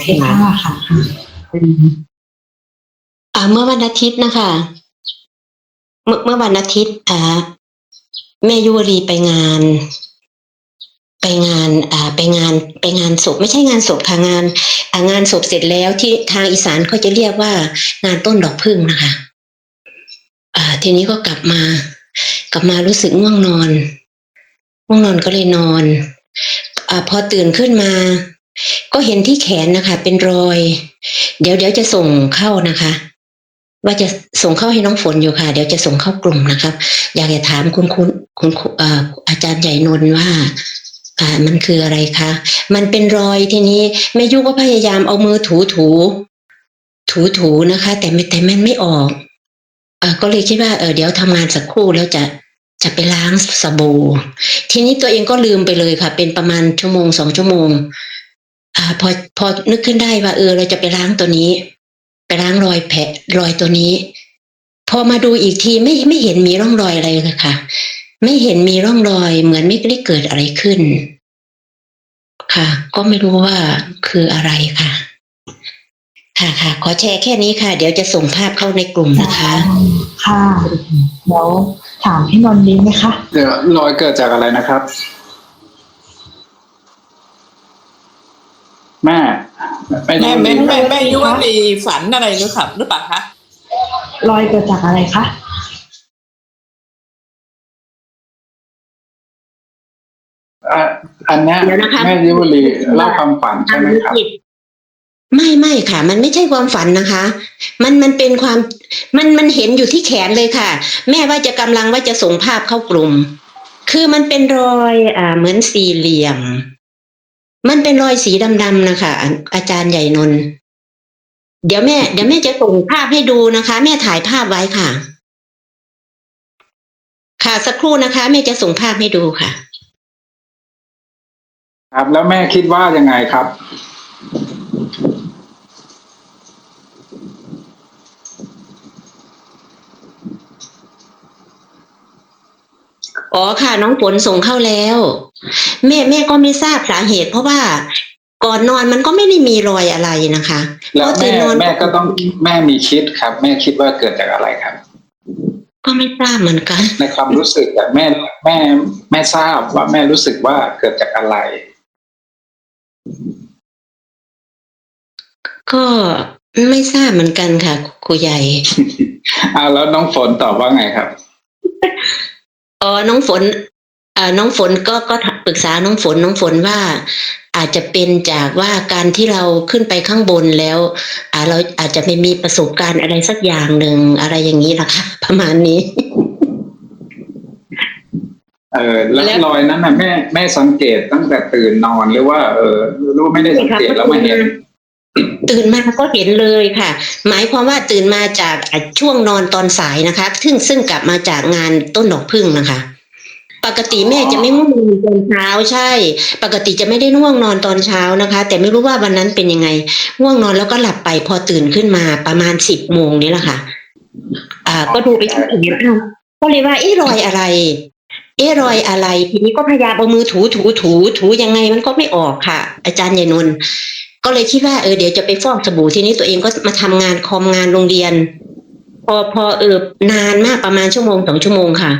เคค่ะค่ะเป็นอ่าเมื่อวันอาทิตย์นะคะ เมื่อเมื่อวันอาทิตย์อ่าแม่ยุวรีไปงาน ไปงานอ่าไปงานไปงานศพไม่ใช่งานศพค่ะงานอ่างานศพเสร็จแล้วที่ทางอีสานเขาจะเรียกว่างานต้นดอกพึ่งนะคะ อ่า ทีนี้ก็กลับมา กลับมารู้สึกง่วงนอน ง่วงนอนก็เลยนอน อ่า พอตื่นขึ้นมา ก็เห็นที่แขนนะคะ เป็นรอย เดี๋ยวเดี๋ยวจะส่งเข้านะคะ ว่าจะส่งเข้าให้น้องฝนอยู่ค่ะ เดี๋ยวจะส่งเข้ากลุ่มนะครับ อยากจะถามคุณคุณคุณอาจารย์ใหญ่นนท์ว่าอ่ามันคืออะไรคะ มันเป็นรอยทีนี้แม่ยุก็พยายามเอามือถูถูถูถูนะคะ แต่ไม่แต่มันไม่ออกอ่าก็เลยคิดว่าเออเดี๋ยวทำงานสักครู่แล้วจะจะไปล้างสบู่ทีนี้ตัวเองก็ลืมไปเลยค่ะ เป็นประมาณชั่วโมงสองชั่วโมง อ่าพอพอนึกขึ้นได้ว่า เออ เราจะไปล้างตัวนี้ ไปล้างรอยแผลรอยตัวนี้ พอมาดูอีกทีไม่ไม่เห็นมีร่องรอยอะไรเลยค่ะ ไม่เห็นมีร่องรอย เหมือนไม่ได้เกิดอะไรขึ้น ค่ะ ก็ไม่รู้ว่าคืออะไรค่ะ ค่ะค่ะขอแชร์แค่นี้ค่ะ เดี๋ยวจะส่งภาพเข้าในกลุ่มนะคะ ค่ะเดี๋ยวถามพี่นนท์ดีไหมคะเดี๋ยวรอยเกิดจากอะไรนะครับ แม่ไม่แม่ได้แม่แม่แม่ยุวดีฝันอะไรหรือครับหรือเปล่าคะรอยเกิดจากอะไรคะอะอันเนี้ยเดี๋ยวนะคะ แม่ยุวลีเล่าความฝันใช่ไหมครับ ไม่ไม่ค่ะ มันไม่ใช่ความฝันนะคะ มันมันเป็นความมันมันเห็นอยู่ที่แขนเลยค่ะ แม่ว่าจะกำลังว่าจะส่งภาพเข้ากลุ่ม คือมันเป็นรอยอ่าเหมือนสี่เหลี่ยม มันเป็นรอยสีดำๆนะคะ อาจารย์ใหญ่นนท์เดี๋ยวแม่ เดี๋ยวแม่จะส่งภาพให้ดูนะคะ แม่ถ่ายภาพไว้ค่ะ ค่ะสักครู่นะคะ แม่จะส่งภาพให้ดูค่ะ ครับแล้วแม่คิดว่ายังไงครับ อ๋อค่ะ น้องฝนส่งเข้าแล้ว แม่แม่ก็ไม่ทราบสาเหตุ เพราะว่าก่อนนอนมันก็ไม่ได้มีรอยอะไรนะคะแล้วพอตื่แม่นนอนแม่ก็ต้องแม่มีคิดครับ แม่คิดว่าเกิดจากอะไรครับ ก็ไม่ทราบเหมือนกัน ในความรู้สึกอะแม่แม่แม่ทราบว่าแม่รู้สึกว่าเกิดจากอะไร ก็ไม่ทราบเหมือนกันค่ะครูใหญ่อ่าแล้วน้องฝนตอบว่าไงครับ อ๋อน้องฝนอ่าน้องฝนก็ก็ปรึกษาน้องฝนน้องฝนว่า อาจจะเป็นจากว่าการที่เราขึ้นไปข้างบนแล้วอ่าเราอาจจะไม่มีประสบการณ์อะไรสักอย่างหนึ่งอะไรอย่างนี้นะคะประมาณนี้ เออแล้วแล้วรอยนั้นน่ะแม่แม่สังเกตตั้งแต่ตื่นนอนหรือว่า เออรู้ไม่ได้สังเกตแล้วมาเห็น ตื่นมาก็เห็นเลยค่ะ หมายความว่าตื่นมาจากช่วงนอนตอนสายนะคะ ซึ่งซึ่งกลับมาจากงานต้นดอกพึ่งนะคะ ปกติแม่จะไม่ง่วงนอนตอนเช้าใช่ ปกติจะไม่ได้ง่วงนอนตอนเช้านะคะ แต่ไม่รู้ว่าวันนั้นเป็นยังไงง่วงนอนแล้วก็หลับไปพอตื่นขึ้นมาประมาณสิบโมงนี่แหละค่ะ อ่า ก็ดูไปที่อื่นอ้าวก็เลยว่าเอ๊ะรอยอะไรเอ๊รอยอะไร ทีนี้ก็พยายามเอามือถูถูถูถูยังไงมันก็ไม่ออกค่ะ อาจารย์ใหญ่นน ก็เลยคิดว่าเออเดี๋ยวจะไปฟอกสบู่ทีนี้ตัวเองก็มาทำงานคอมงานโรงเรียน พอพอเออนานมากประมาณชั่วโมงสองชั่วโมงค่ะ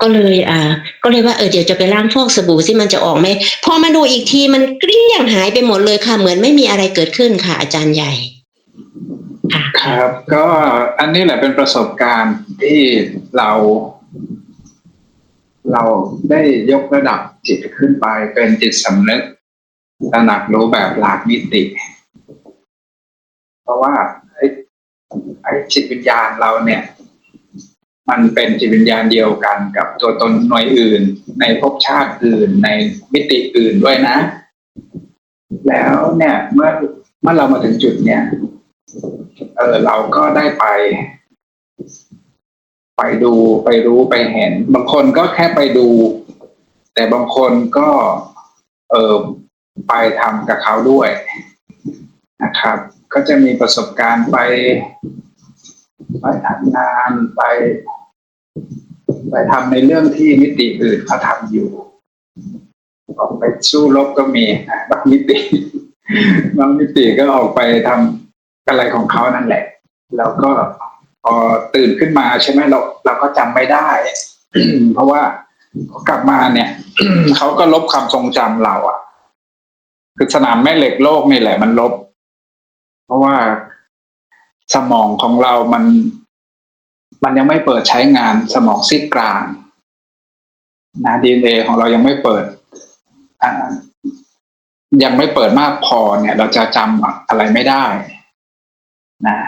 ก็เลยอ่า ก็เลยว่าเออเดี๋ยวจะไปล้างฟอกสบู่สิมันจะออกไหมพอมาดูอีกทีมันเกลี้ยงหายไปหมดเลยค่ะ เหมือนไม่มีอะไรเกิดขึ้นค่ะ อาจารย์ใหญ่ครับ ก็อันนี้แหละเป็นประสบการณ์ที่เรา เราได้ยกระดับจิตขึ้นไปเป็นจิตสำนึก ตระหนักรู้แบบหลากมิติ เพราะว่าไอ้ไอ้จิตวิญญาณเราเนี่ย มันเป็นจิตวิญญาณเดียวกันกับตัวตนหน่วยอื่น ในภพชาติอื่นในมิติอื่นด้วยนะ แล้วเนี่ย เมื่อเมื่อเรามาถึงจุดเนี่ยเออเราก็ได้ไป ไปดูไปรู้ไปเห็น บางคนก็แค่ไปดู แต่บางคนก็ เออ ไปทำกับเขาด้วยนะครับ ก็จะมีประสบการณ์ไป ไปทำงานไป ไปทำในเรื่องที่มิติอื่นเขาทำอยู่ออกไปสู้รบก็มีนะบางมิติบางมิติก็ออกไปทำอะไรของเขานั่นแหละ แล้วก็พอตื่นขึ้นมาใช่ไหมเราเราก็จำไม่ได้ เพราะว่ากลับมาเนี่ยเขาก็ลบความทรงจำเราอะ คือสนามแม่เหล็กโลกนี่แหละมันลบ เพราะว่าสมองของเรามัน มันยังไม่เปิดใช้งานสมองซีกกลางนะดีเอของเรายังไม่เปิดยังไม่เปิดมากพอเนี่ย เราจะจำอะไรไม่ได้นะ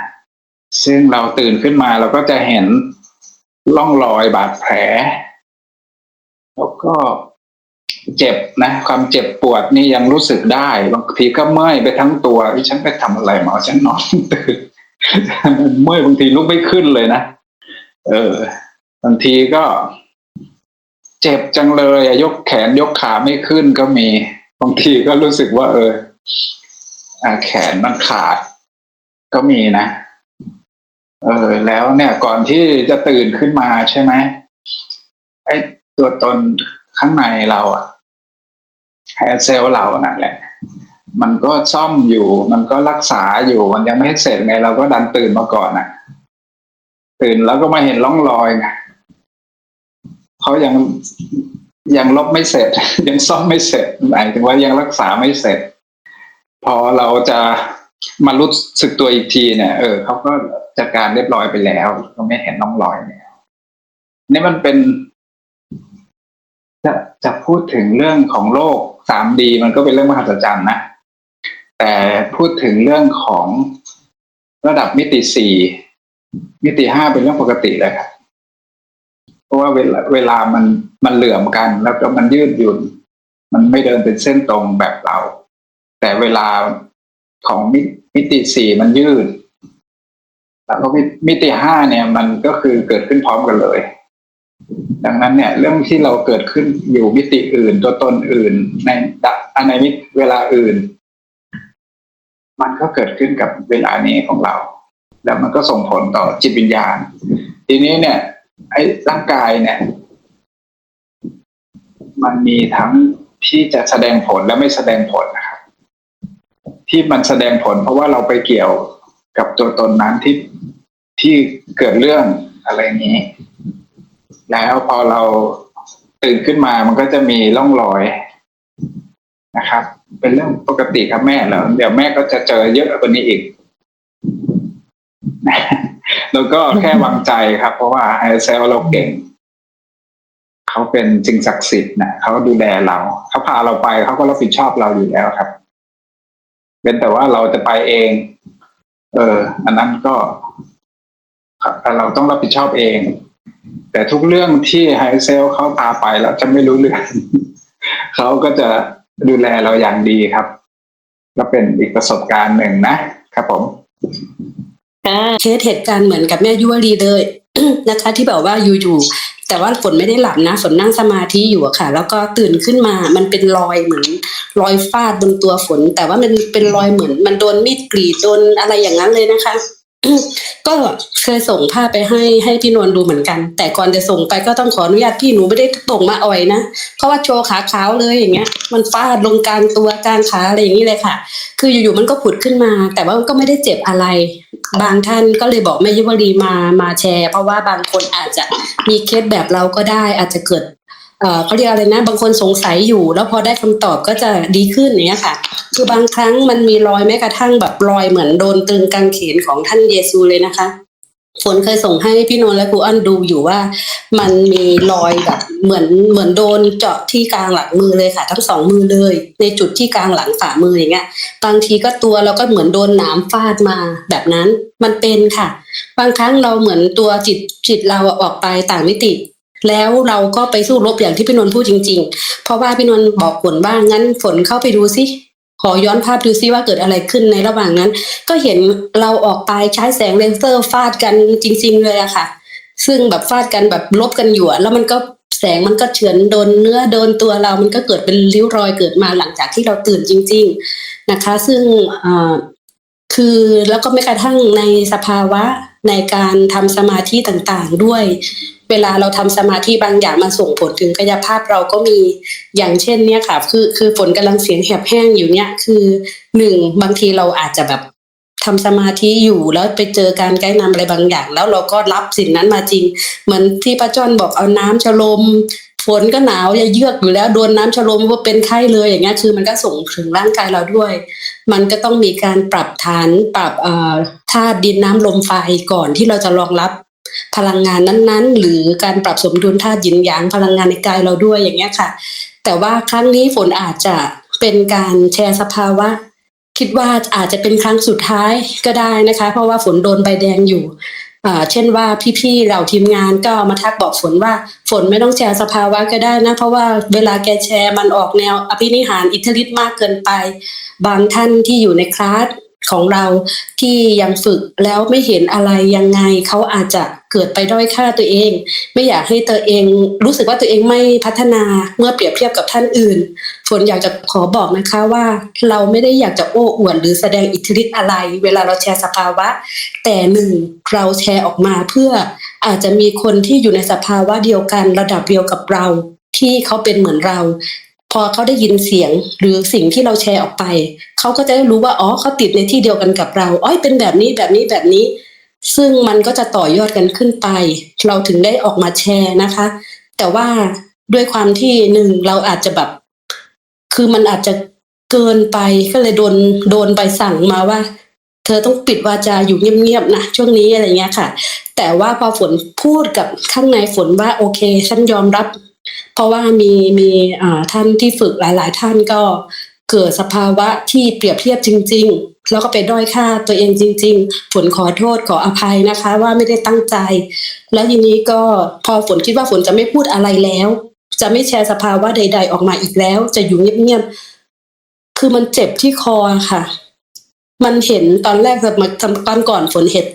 ซึ่งเราตื่นขึ้นมาเราก็จะเห็นร่องรอยบาดแผล แล้วก็ เจ็บนะ ความเจ็บปวดนี่ยังรู้สึกได้บางทีก็เมื่อยไปทั้งตัวที่ฉันไปทำอะไรมาฉันนอนตื่นเมื่อยบางทีลุกไม่ขึ้นเลยนะเออบางทีก็ เจ็บจังเลยยกแขนยกขาไม่ขึ้นก็มีบางทีก็รู้สึกว่า เออแขนมันขาด ก็มีนะเออ แล้วเนี่ยก่อนที่จะตื่นขึ้นมาใช่ไหมไอ้ตัวตนข้างในเราอะ ไอเซลเรานั่นแหละ มันก็ซ่อมอยู่ มันก็รักษาอยู่ มันยังไม่เสร็จไง เราก็ดันตื่นมาก่อนอะตื่นแล้วก็มาเห็นร่องรอยไงเขายังยังลบไม่เสร็จ ยังซ่อมไม่เสร็จหมายถึงว่ายังรักษาไม่เสร็จ พอเราจะมารู้สึกตัวอีกทีเนี่ยเออเขาก็จัดการเรียบร้อยไปแล้วก็ไม่เห็นร่องรอยแล้วนี่มันเป็น จะจะพูดถึงเรื่องของโลก 3D มันก็เป็นเรื่องมหัศจรรย์นะ แต่พูดถึงเรื่องของระดับมิติ 4 มิติ 5 เป็นเรื่องปกติเลยครับเพราะว่าเวลาเวลามันมันเหลื่อมกัน แล้วก็มันยืดหยุ่น มันไม่เดินเป็นเส้นตรงแบบเรา แต่เวลาของมิมิติ 4 มันยืดแล้วก็มิมิติ 5 เนี่ย มันก็คือเกิดขึ้นพร้อมกันเลย ดังนั้นเนี่ย เรื่องที่เราเกิดขึ้นอยู่มิติอื่น ตัวตนอื่น ในดะในมิตเวลาอื่น มันก็เกิดขึ้นกับเวลานี้ของเรา แล้วมันก็ส่งผลต่อจิตวิญญาณ ทีนี้เนี่ย ไอ้ร่างกายเนี่ย มันมีทั้งที่จะแสดงผลและไม่แสดงผลนะครับที่มันแสดงผล เพราะว่าเราไปเกี่ยวกับตัวตนนั้นที่ที่เกิดเรื่องอะไรนี้ แล้วพอเราตื่นขึ้นมามันก็จะมีร่องรอยนะครับ เป็นเรื่องปกติครับแม่แล้วเดี๋ยวแม่ก็จะเจอเยอะกว่านี้อีกแล้วก็แค่วางใจครับ เพราะว่าไอเซลเราเก่งเขาเป็นสิ่งศักดิ์สิทธิ์นะเขาดูแลเราเขาพาเราไปเขาก็รับผิดชอบเราอยู่แล้วครับ เป็นแต่ว่าเราจะไปเอง เออ อันนั้นก็เราต้องรับผิดชอบเอง แต่ทุกเรื่องที่ไฮเซลเขาพาไปเราจะไม่รู้เรื่องเขาก็จะดูแลเราอย่างดีครับ ก็เป็นอีกประสบการณ์หนึ่งนะครับผมเคสเหตุการณ์เหมือนกับแม่ยุวรีเลยนะคะ ที่แบบว่าอยู่ๆแต่ว่าฝนไม่ได้หลับนะฝนนั่งสมาธิอยู่อะค่ะ แล้วก็ตื่นขึ้นมามันเป็นรอยเหมือน รอยฟาดบนตัวฝน แต่ว่ามันเป็นรอยเหมือน มันโดนมีดกรีดโดนอะไรอย่างนั้นเลยนะคะ ก็เคยส่งภาพไปให้ให้พี่นวลดูเหมือนกัน แต่ก่อนจะส่งไปก็ต้องขออนุญาตพี่หนูไม่ได้ส่งมาอ่อยนะเพราะว่าโชว์ขาขาวเลยอย่างเงี้ย มันฟาดลงกลางตัวกลางขาอะไรอย่างนี้เลยค่ะ คืออยู่ๆมันก็ผุดขึ้นมา แต่ว่ามันก็ไม่ได้เจ็บอะไร บางท่านก็เลยบอกแม่ยุวรีมามาแชร์ เพราะว่าบางคนอาจจะมีเคสแบบเราก็ได้อาจจะเกิด เออเขาเรียกอะไรนะ บางคนสงสัยอยู่ แล้วพอได้คำตอบก็จะดีขึ้นเนี้ยค่ะ คือบางครั้งมันมีรอยแม้กระทั่งแบบรอยเหมือนโดนตึงกางเขนของท่านเยซูเลยนะคะฝนเคยส่งให้พี่นนท์และครูอ้นดูอยู่ว่า มันมีรอยแบบเหมือนเหมือนโดนเจาะที่กลางหลังมือเลยค่ะ ทั้งสองมือเลย ในจุดที่กลางหลังฝ่ามืออย่างเงี้ยบางทีก็ตัวเราก็เหมือนโดนหนามฟาดมาแบบนั้นมันเป็นค่ะ บางครั้งเราเหมือนตัวจิตจิตเราอออกไปต่างมิติ แล้วเราก็ไปสู้รบอย่างที่พี่นนท์พูดจริง ๆ เพราะว่าพี่นนท์บอกฝนว่างั้นฝนเข้าไปดูสิขอย้อนภาพดูซิว่าเกิดอะไรขึ้นในระหว่างนั้น ก็เห็นเราออกไปใช้แสงเลเซอร์ฟาดกันจริง ๆ เลยอะค่ะ ซึ่งแบบฟาดกันแบบลบกันอยู่แล้วมันก็แสงมันก็เฉือนโดนเนื้อโดนตัวเรา มันก็เกิดเป็นริ้วรอยเกิดมาหลังจากที่เราตื่นจริง ๆนะคะ ซึ่งคือแล้วก็แม้กระทั่งในสภาวะในการทำสมาธิต่างๆด้วย เวลาเราทำสมาธิบางอย่างมันส่งผลถึงกายภาพเราก็มีอย่างเช่นเนี่ยค่ะ คือคือฝนกำลังเสียงแหบแห้งอยู่เนี่ยคือหนึ่งบางทีเราอาจจะแบบทำสมาธิอยู่แล้วไปเจอการไกด์นำอะไรบางอย่าง แล้วเราก็รับสิ่งนั้นมาจริง เหมือนที่ป้าจ้อนบอกเอาน้ำชะลมฝนก็หนาวจะเยือกอยู่แล้วโดนน้ำชะลมก็เป็นไข้เลยอย่างเงี้ยคือมันก็ส่งถึงร่างกายเราด้วย มันก็ต้องมีการปรับฐานปรับเอ่อธาตุดินน้ำลมไฟก่อนที่เราจะรองรับ พลังงานนั้นๆ หรือการปรับสมดุลธาตุหยินหยางพลังงานในกายเราด้วยอย่างเงี้ยค่ะ แต่ว่าครั้งนี้ฝนอาจจะเป็นการแชร์สภาวะคิดว่าอาจจะเป็นครั้งสุดท้ายก็ได้นะคะ เพราะว่าฝนโดนใบแดงอยู่อ่าเช่นว่าพี่ๆเราทีมงานก็มาทักบอกฝนว่าฝนไม่ต้องแชร์สภาวะก็ได้นะ เพราะว่าเวลาแกแชร์มันออกแนวอภินิหารอิทธิฤทธิ์มากเกินไป บางท่านที่อยู่ในคลาส ของเราที่ยังฝึกแล้วไม่เห็นอะไรยังไงเขาอาจจะเกิดไปด้อยค่าตัวเอง ไม่อยากให้ตัวเองรู้สึกว่าตัวเองไม่พัฒนาเมื่อเปรียบเทียบกับท่านอื่น ฝนอยากจะขอบอกนะคะว่าเราไม่ได้อยากจะโอ้อวดหรือแสดงอิทธิฤทธิ์อะไร เวลาเราแชร์สภาวะ แต่หนึ่งเราแชร์ออกมาเพื่ออาจจะมีคนที่อยู่ในสภาวะเดียวกันระดับเดียวกับเราที่เขาเป็นเหมือนเรา พอเขาได้ยินเสียงหรือสิ่งที่เราแชร์ออกไป เขาก็จะได้รู้ว่าอ๋อเขาติดในที่เดียวกันกับเราอ๋อเป็นแบบนี้แบบนี้แบบนี้ ซึ่งมันก็จะต่อยอดกันขึ้นไป เราถึงได้ออกมาแชร์นะคะ แต่ว่าด้วยความที่หนึ่งเราอาจจะแบบ คือมันอาจจะเกินไปก็เลยโดนโดนใบสั่งมาว่า เธอต้องปิดวาจาอยู่เงียบๆนะช่วงนี้อะไรเงี้ยค่ะ แต่ว่าพอฝนพูดกับข้างในฝนว่าโอเค ฉันยอมรับ เพราะว่ามีมีท่านที่ฝึกหลาย ๆ ท่านก็เกิดสภาวะที่เปรียบเทียบจริง ๆ แล้วก็ไปด้อยค่าตัวเองจริง ๆ ฝนขอโทษขออภัยนะคะ ว่าไม่ได้ตั้งใจ แล้วทีนี้ก็พอฝนคิดว่าฝนจะไม่พูดอะไรแล้ว จะไม่แชร์สภาวะใด ๆ ออกมาอีกแล้ว จะอยู่เงียบๆคือมันเจ็บที่คอค่ะ มันเห็นตอนแรกแบบมาตอนก่อนฝนเห็น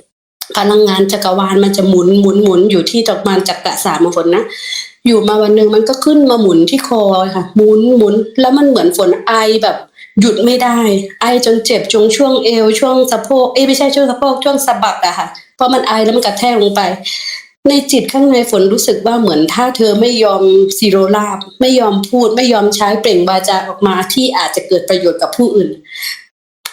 พลังงานจักรวาลมันจะหมุนหมุนหมุนอยู่ที่จักรวาลจักรสามของฝนนะ อยู่มาวันหนึ่งมันก็ขึ้นมาหมุนที่คอค่ะ หมุนหมุนแล้วมันเหมือนฝนไอแบบ หยุดไม่ได้ ไอจนเจ็บจงช่วงเอวช่วงสะโพกเอ้ไม่ใช่ช่วงสะโพกช่วงสะบักอะค่ะเพราะมันไอแล้วมันกระแทกลงไป ในจิตข้างในฝนรู้สึกว่าเหมือนถ้าเธอไม่ยอมซีโรลาบ ไม่ยอมพูด ไม่ยอมใช้เปล่งวาจาออกมาที่อาจจะเกิดประโยชน์กับผู้อื่น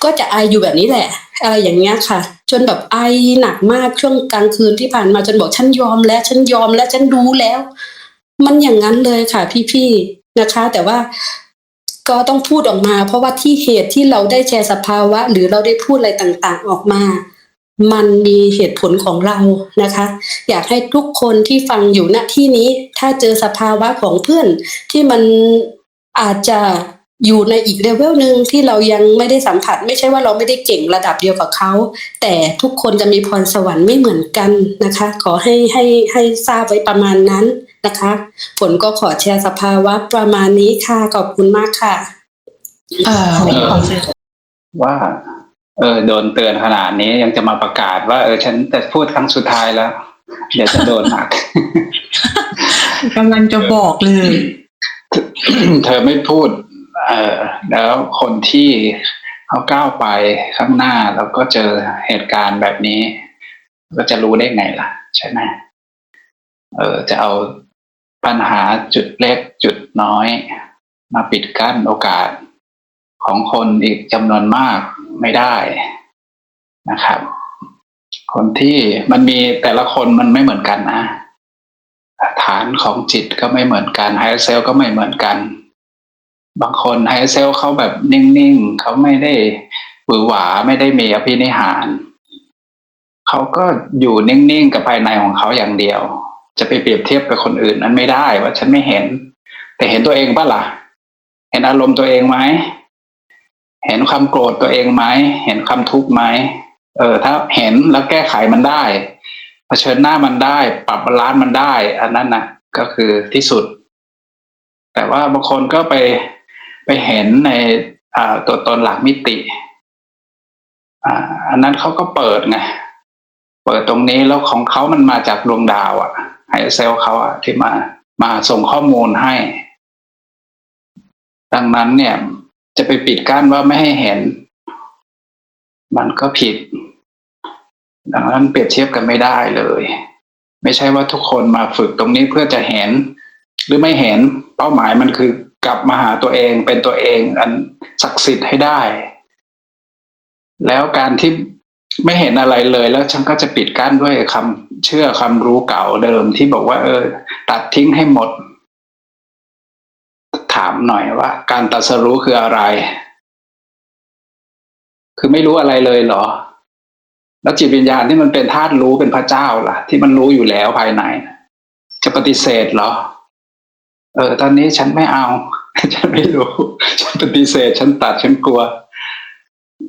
ก็จะไออยู่แบบนี้แหละ อะไรอย่างเงี้ยค่ะ จนแบบไอหนักมากช่วงกลางคืนที่ผ่านมาจนบอกฉันยอมแล้วฉันยอมแล้วฉันรู้แล้ว มันอย่างนั้นเลยค่ะพี่ๆนะคะ แต่ว่าก็ต้องพูดออกมา เพราะว่าที่เหตุที่เราได้แชร์สภาวะ หรือเราได้พูดอะไรต่างๆออกมา มันมีเหตุผลของเรานะคะ อยากให้ทุกคนที่ฟังอยู่ณที่นี้ ถ้าเจอสภาวะของเพื่อนที่มันอาจจะอยู่ในอีกเลเวลหนึ่งที่เรายังไม่ได้สัมผัส ไม่ใช่ว่าเราไม่ได้เก่งระดับเดียวกับเขา แต่ทุกคนจะมีพรสวรรค์ไม่เหมือนกันนะคะ ขอให้ให้ให้ทราบไว้ประมาณนั้น นะคะฝนก็ขอแชร์สภาวะประมาณนี้ค่ะ ขอบคุณมากค่ะเอ่อขอสื่อว่าเออโดนเตือนขนาดนี้ยังจะมาประกาศว่าเออฉันจะพูดครั้งสุดท้ายแล้ว เดี๋ยวจะโดนหนักกำลังจะบอกเลย เธอไม่พูด เออแล้วคนที่เขาก้าวไปข้างหน้าแล้วก็เจอเหตุการณ์แบบนี้ ก็จะรู้ได้ไงล่ะ ใช่ไหมเออจะเอา ปัญหาจุดเล็กจุดน้อย มาปิดกั้นโอกาสของคนอีกจำนวนมากไม่ได้นะครับ คนที่มันมีแต่ละคนมันไม่เหมือนกันนะ ฐานของจิตก็ไม่เหมือนกันไฮเซลก็ไม่เหมือนกัน บางคนไฮเซลเขาแบบนิ่งๆเขาไม่ได้หวือหวาไม่ได้มีอภินิหาร เขาก็อยู่นิ่งๆกับภายในของเขาอย่างเดียว จะไปเปรียบเทียบกับคนอื่นนั้นไม่ได้ว่าฉันไม่เห็น แต่เห็นตัวเองปะล่ะ เห็นอารมณ์ตัวเองไหมเห็นความโกรธตัวเองไหมเห็นความทุกข์ไหมเออ ถ้าเห็นแล้วแก้ไขมันได้เผชิญหน้ามันได้ ปรับบาลานซ์มันได้ อันนั้นนะก็คือที่สุด แต่ว่าบางคนก็ไปไปเห็นในตัวตนหลักมิติอันนั้นเขาก็เปิดไงเปิดตรงนี้แล้วของเขามันมาจากดวงดาวอะ ไฮเซลเขาอะที่มามาส่งข้อมูลให้ ดังนั้นเนี่ย จะไปปิดกั้นว่าไม่ให้เห็น มันก็ผิด ดังนั้นเปรียบเทียบกันไม่ได้เลย ไม่ใช่ว่าทุกคนมาฝึกตรงนี้เพื่อจะเห็น หรือไม่เห็นเป้าหมายมันคือกลับมาหาตัวเองเป็นตัวเอง อันศักดิ์สิทธิ์ให้ได้ แล้วการที่ ไม่เห็นอะไรเลยแล้วฉันก็จะปิดกั้นด้วยคำเชื่อคำรู้เก่าเดิมที่บอกว่า เออ ตัดทิ้งให้หมด ถามหน่อยว่า การตรัสรู้คืออะไร คือไม่รู้อะไรเลยเหรอ แล้วจิตวิญญาณที่มันเป็นธาตุรู้เป็นพระเจ้าล่ะ ที่มันรู้อยู่แล้วภายใน จะปฏิเสธเหรอ เออ ตอนนี้ฉันไม่เอา ฉันไม่รู้ ฉันปฏิเสธ ฉันตัดฉันกลัว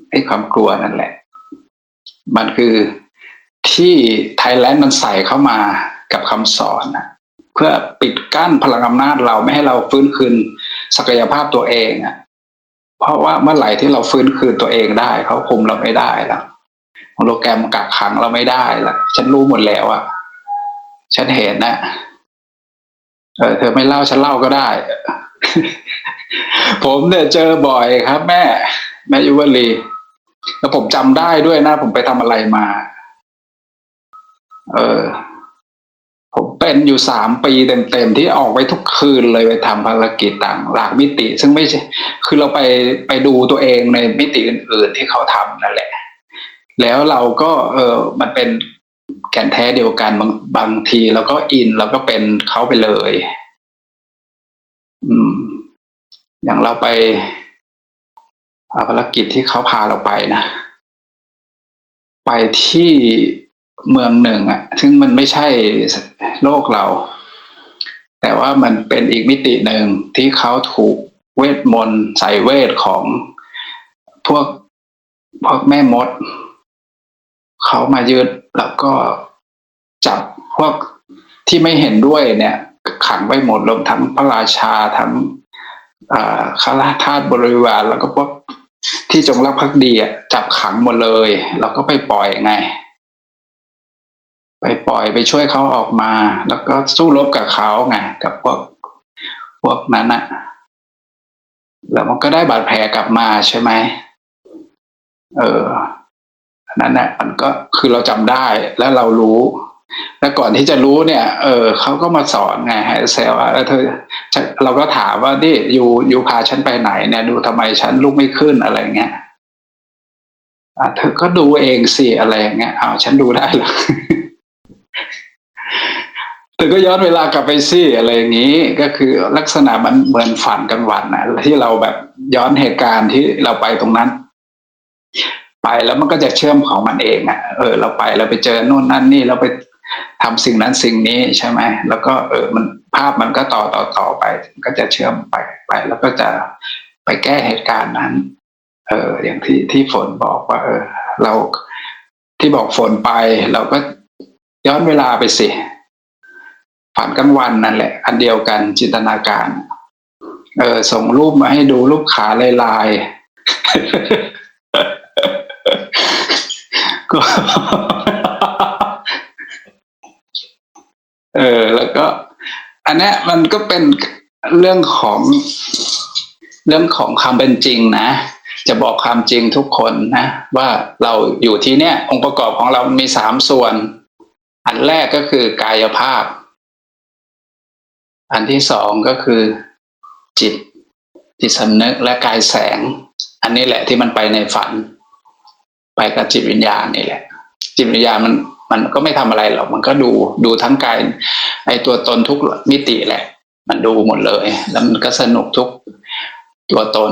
ไอ้ความกลัวนั่นแหละ มันคือที่ไทยแลนด์มันใส่เข้ามากับคำสอนนะเพื่อปิดกั้นพลังอำนาจเราไม่ให้เราฟื้นคืนศักยภาพตัวเองอะ เพราะว่าเมื่อไหร่ที่เราฟื้นคืนตัวเองได้เขาคุมเราไม่ได้แล้วโปรแกรมกักขังเราไม่ได้ละฉันรู้หมดแล้วอะฉันเห็นนะเออเธอไม่เล่าฉันเล่าก็ได้ ผมเนี่ยเจอบ่อยครับ แม่ แม่ยุวลี แล้วผมจำได้ด้วยนะ ผมไปทำอะไรมา เออ ผมเป็นอยู่สามปีเต็มๆที่ออกไปทุกคืนเลยไปทำภารกิจต่างหลากมิติ ซึ่งไม่ใช่ คือเราไปไปดูตัวเองในมิติอื่น ๆ ที่เขาทำนั่นแหละ แล้วเราก็ เออมันเป็นแก่นแท้เดียวกันบางบางทีเราก็อินเราก็เป็นเขาไปเลย อืม อย่างเราไป ภารกิจที่เขาพาเราไปนะ ไปที่เมืองหนึ่งอะ ซึ่งมันไม่ใช่โลกเรา แต่ว่ามันเป็นอีกมิติหนึ่งที่เขาถูกเวทมนต์ใส่เวทของพวกพวกแม่มด เขามายึดแล้วก็จับพวกที่ไม่เห็นด้วยเนี่ย ขังไปหมดรวมทั้งพระราชาทั้งข้าราชทาสบริวารแล้วก็พวก ที่จงรักภักดีอะจับขังหมดเลย เราก็ไปปล่อยไง ไปปล่อยไปช่วยเขาออกมา แล้วก็สู้รบกับเขาไงกับพวกพวกนั้นอะแล้วมันก็ได้บาดแผลกลับมาใช่ไหมเออนั้นแหละมันก็คือเราจำได้แล้วเรารู้ แล้วก่อนที่จะรู้เนี่ย เออเขาก็มาสอนไงให้แซวว่าเออเธอเราก็ถามว่านี่อยู่อยู่พาฉันไปไหนเนี่ย ดูทำไมฉันลุกไม่ขึ้นอะไรเงี้ยอะเธอก็ดูเองสิอะไรอย่างเงี้ยอ้าวฉันดูได้หรอเธอก็ย้อนเวลากลับไปสิอะไรอย่างนี้ ก็คือลักษณะมันเหมือนฝันกลางวันนะที่เราแบบย้อนเหตุการณ์ที่เราไปตรงนั้น ไปแล้วมันก็จะเชื่อมของมันเองอะ เออ เราไปเราไปเจอนู่นนั่นนี่เราไป ทำสิ่งนั้นสิ่งนี้ใช่ไหมแล้วก็เออมันภาพมันก็ต่อต่อต่อไปก็จะเชื่อมไปไป แล้วก็จะไปแก้เหตุการณ์นั้น เอออย่างที่ที่ฝนบอกว่า เออ เราที่บอกฝนไป เราก็ย้อนเวลาไปสิฝันกลางวันนั่นแหละ อันเดียวกันจินตนาการ เออ ส่งรูปมาให้ดูรูปขาลายลายก็ เออ แล้วก็ อันนี้มันก็เป็นเรื่องของเรื่องของความเป็นจริงนะ จะบอกความจริงทุกคนนะ ว่าเราอยู่ที่เนี้ยองค์ประกอบของเรามีสามส่วน อันแรกก็คือกายภาพ อันที่สองก็คือจิตจิตสำนึกและกายแสง อันนี้แหละที่มันไปในฝัน ไปกับจิตวิญญาณนี่แหละ จิตวิญญาณมัน มันก็ไม่ทำอะไรหรอกมันก็ดูดูทั้งกายไอตัวตนทุกมิติแหละ มันดูหมดเลย แล้วมันก็สนุกทุกตัวตน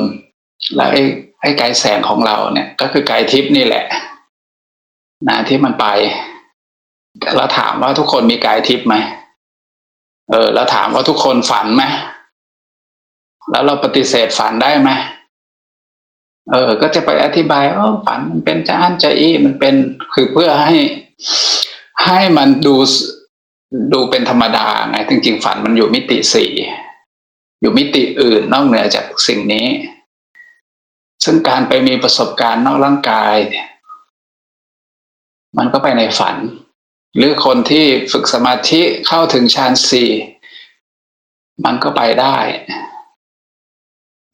แล้วไอ้ไอ้กายแสงของเราเนี่ย ก็คือกายทิพย์นี่แหละนะที่มันไปเราถามว่าทุกคนมีกายทิพย์ไหมเออแล้วถามว่าทุกคนฝันไหมแล้วเราปฏิเสธฝันได้ไหมเออ ก็จะไปอธิบายว่าฝันมันเป็นจะอันจะอีมันเป็นคือเพื่อให้ ให้มันดูดูเป็นธรรมดาไงจริงๆฝันมันอยู่มิติสี่อยู่มิติอื่นนอกเหนือจากสิ่งนี้ ซึ่งการไปมีประสบการณ์นอกร่างกาย มันก็ไปในฝัน หรือคนที่ฝึกสมาธิเข้าถึงฌานสี่มันก็ไปได้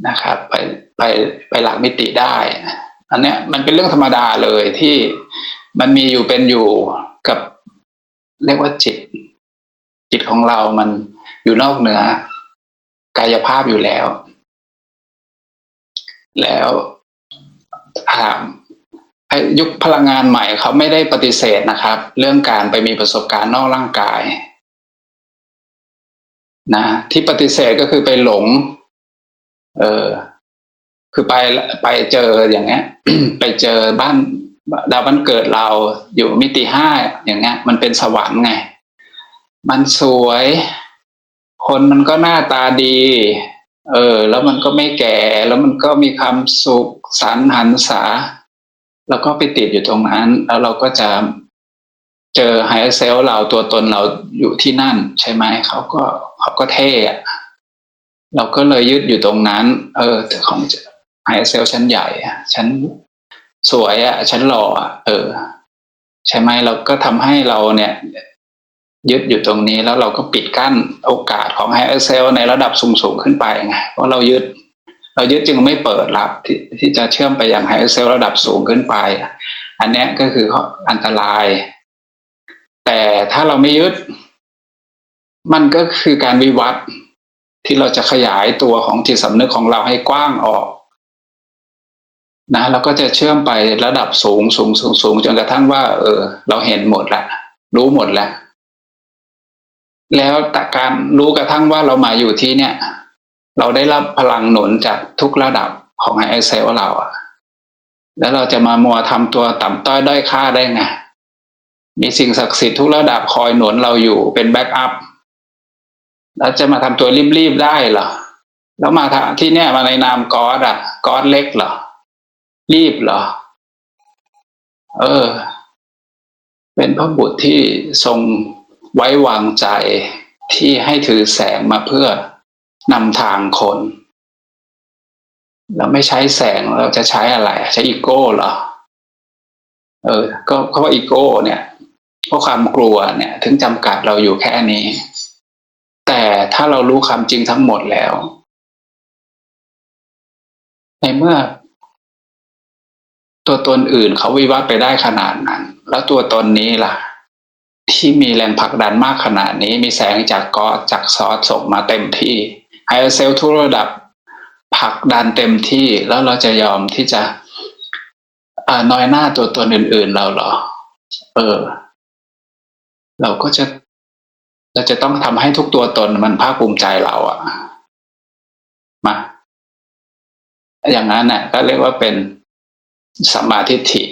นะครับ ไปไปไปหลักมิติได้ อันเนี้ยมันเป็นเรื่องธรรมดาเลยที่ มันมีอยู่เป็นอยู่กับ เรียกว่าจิต จิตของเรามันอยู่นอกเหนือ กายภาพอยู่แล้ว แล้วถามยุคพลังงานใหม่เขาไม่ได้ปฏิเสธนะครับ เรื่องการไปมีประสบการณ์นอกร่างกาย นะที่ปฏิเสธก็คือไปหลง เออคือไปไปเจออย่างเงี้ย ไปเจอบ้าน ดาวบ้านเกิดเราอยู่มิติห้าอย่างเงี้ย มันเป็นสวรรค์ไง มันสวย คนมันก็หน้าตาดี เออ แล้วมันก็ไม่แก่ แล้วมันก็มีความสุขสันหันษา แล้วก็ไปติดอยู่ตรงนั้น แล้วเราก็จะเจอไฮเซลเราตัวตนเราอยู่ที่นั่น ใช่ไหมเขาก็เขาก็เท่อะเราก็เลยยึดอยู่ตรงนั้น เออของไฮเซลชั้นใหญ่อะชั้น สวยอะชั้นหล่ออะเออ ใช่ไหมเราก็ทำให้เราเนี่ย ยึดอยู่ตรงนี้แล้วเราก็ปิดกั้นโอกาสของไฮเซลในระดับสูงๆขึ้นไปไงเพราะเรายึด เรายึดจึงไม่เปิดรับที่ที่จะเชื่อมไปยังไฮเซลระดับสูงขึ้นไป อันนี้ก็คืออันตราย แต่ถ้าเราไม่ยึด มันก็คือการวิวัฒน์ที่เราจะขยายตัวของจิตสำนึกของเราให้กว้างออก นะเราก็จะเชื่อมไประดับสูงสูงสูงสูงจนกระทั่งว่า เออ เราเห็นหมดแล้วรู้หมดแล้วแล้วแต่การรู้กระทั่งว่าเรามาอยู่ที่เนี่ย เราได้รับพลังหนุนจากทุกระดับของไอเซลเราอะแล้วเราจะมามัวทำตัวต่ำต้อยด้อยค่าได้ไงมีสิ่งศักดิ์สิทธิ์ทุกระดับคอยหนุนเราอยู่เป็นแบ็กอัพแล้วจะมาทำตัวรีบๆได้เหรอแล้วมาที่เนี่ยมาในนามกอดอะกอดเล็กเหรอ รีบเหรอ เออ เป็นพระบุตรที่ทรงไว้วางใจที่ให้ถือแสงมาเพื่อนำทางคนเราไม่ใช้แสงเราจะใช้อะไร ใช้อีโก้เหรอ เออ ก็เพราะว่าอีโก้ เนี่ยเพราะความกลัวเนี่ย ถึงจำกัดเราอยู่แค่นี้ แต่ถ้าเรารู้ความจริงทั้งหมดแล้ว ในเมื่อ ตัวตนอื่นเขาวิวัฒน์ไปได้ขนาดนั้น แล้วตัวตนนี้ล่ะ ที่มีแรงผลักดันมากขนาดนี้ มีแสงจากกอจากซอสส่งมาเต็มที่ไฮเซลทุกระดับผลักดันเต็มที่แล้วเราจะยอมที่จะอ่าน้อยหน้าตัวตนอื่น ๆ เราเหรอ เออ เราก็จะ เราจะต้องทำให้ทุกตัวตนมันภาคภูมิใจเราอะมา อย่างนั้นน่ะ ก็เรียกว่าเป็น สัมมาทิฏฐิ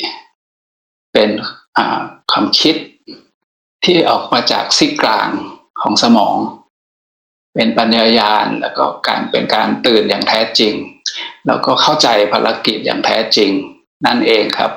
เป็นความคิดที่ออกมาจากซี่กลางของสมอง เป็นปัญญายาณแล้วก็การเป็นการตื่นอย่างแท้จริง แล้วก็เข้าใจภารกิจอย่างแท้จริง นั่นเองครับ